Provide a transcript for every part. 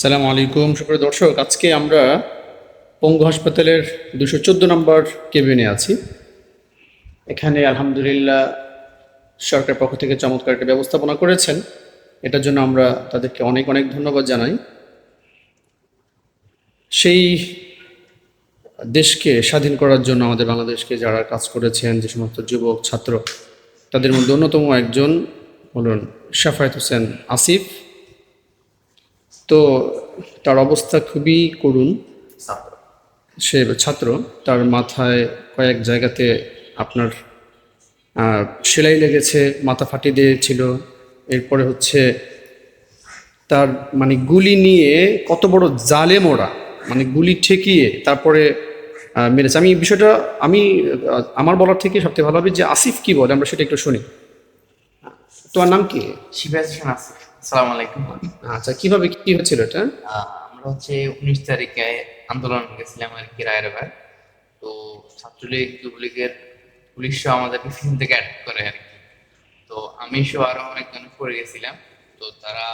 সালাম আলাইকুম, সুপ্রিয় দর্শক। আজকে আমরা পঙ্গু হাসপাতালের দুশো চোদ্দ নম্বর কেবিনে আছি। এখানে আলহামদুলিল্লাহ সরকার পক্ষ থেকে চমৎকার একটা ব্যবস্থাপনা করেছেন। এটার জন্য আমরা তাদেরকে অনেক অনেক ধন্যবাদ জানাই। সেই দেশকে স্বাধীন করার জন্য আমাদের বাংলাদেশকে যারা কাজ করেছেন, যে সমস্ত যুবক, ছাত্র, তাদের মধ্যে অন্যতম একজন হলেন শাফায়েত হোসেন আসিফ। তো তার অবস্থা খুবই করুণ। সে ছাত্র তার মাথায় কয়েক জায়গাতে আপনার সেলাই লেগেছে মাথা ফাটিয়ে দিয়েছিল। এরপরে হচ্ছে তার মানে গুলি নিয়ে কত বড় জালে মোড়া মানে গুলি ঠেকিয়ে তারপরে মেরেছে। আমি বিষয়টা আমি আমার বলার থেকে সবথেকে ভালো হবে যে আসিফ কি বলে আমরা সেটা একটু শুনি। তোমার নাম কি? শিবাজ হোসেন আসিফ। আসসালামু আলাইকুম। আচ্ছা কীভাবে কি হচ্ছিল এটা? আমরা হচ্ছে উনিশ তারিখে আন্দোলন গেছিলাম আর কি রায়েরবার তো ছাত্রলীগ যুবলীগের পুলিশও আমাদেরকে পিছন থেকে অ্যাটাক করে আর কি। তো আমি সহ আরও অনেকজন পড়ে গেছিলাম। তো তারা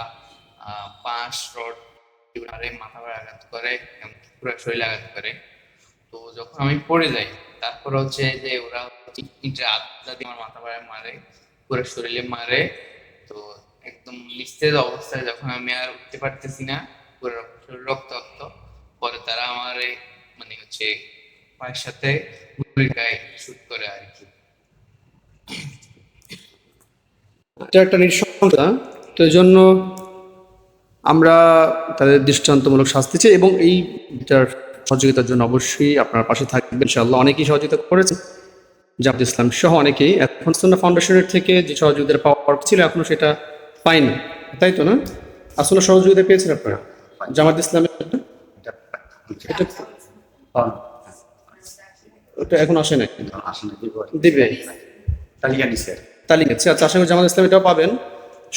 পাঁচ রড আরে মাথা করে আঘাত করে পুরো শরীরে আঘাত করে। তো যখন আমি পড়ে যাই তারপর হচ্ছে যে ওরা ইটের আদা দিয়ে আমার মাথা পাড়ায় মারে। পুরো শরীরে মারে। তো একদম নিস্তেজ অবস্থায় যখন আমি আর উঠতে পারতেছি না, পুরো শরীর রক্তাক্ত। পরে তারা আমার মানে হচ্ছে পায়ের সাথে গায়ে শুট করে আর কি। একটা নৃশংসতা। তো এই জন্য আমরা তাদের দৃষ্টান্তমূলক শাস্তি চাই এবং এইটার সহযোগিতার জন্য অবশ্যই আপনার পাশে থাকবেন। ইনশাআল্লাহ অনেকেই সহযোগিতা করেছে জামাত ইসলাম সহ অনেকেই। এখন সুন্না ফাউন্ডেশনের থেকে যে সহযোগিতা পাওয়ার ছিল, এখনও সেটা পাইনি তাই তো না? আসলে সহযোগিতা পেয়েছেন আপনারা? জামাত ইসলামের ওটা এখন আসে নাই। দিবে। তালিকা নিছে তালিকা আছে আচ্ছা আশা করি জামাত ইসলাম এটাও পাবেন।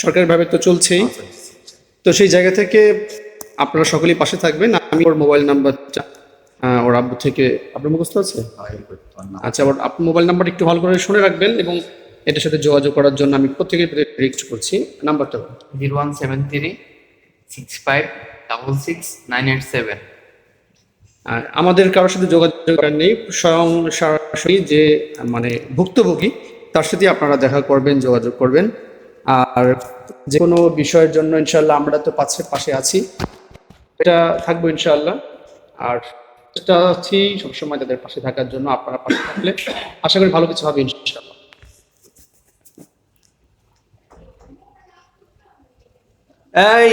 সরকারিভাবে তো চলছেই। তো সেই জায়গা থেকে আপনারা সকলেই পাশে থাকবেন। আমি ওর মোবাইল নাম্বারটা ওর আব্বু থেকে আপনার মুখস্থ আছে? আচ্ছা ওর আপনার মোবাইল নাম্বার একটু ভালো করে শুনে রাখবেন এবং এটার সাথে যোগাযোগ করার জন্য আমি প্রত্যেকের রিকোয়েস্ট করছি। নাম্বারটা। Zero one seven three six five double six nine eight seven. আমাদের কারোর সাথে যোগাযোগ নেই স্বয়ং সরাসরি যে মানে ভুক্তভোগী তার সাথে আপনারা দেখা করবেন যোগাযোগ করবেন। আর যে কোনো বিষয়ের জন্য ইনশাল্লাহ আমরা তো পাশে পাশে আছি। এটা থাকব ইনশাল্লাহ আর চেষ্টা আছি সবসময় তাদের পাশে থাকার জন্য, আপনারা পাশে থাকলে। আশা করি ভালো কিছু হবে ইনশাল্লাহ এই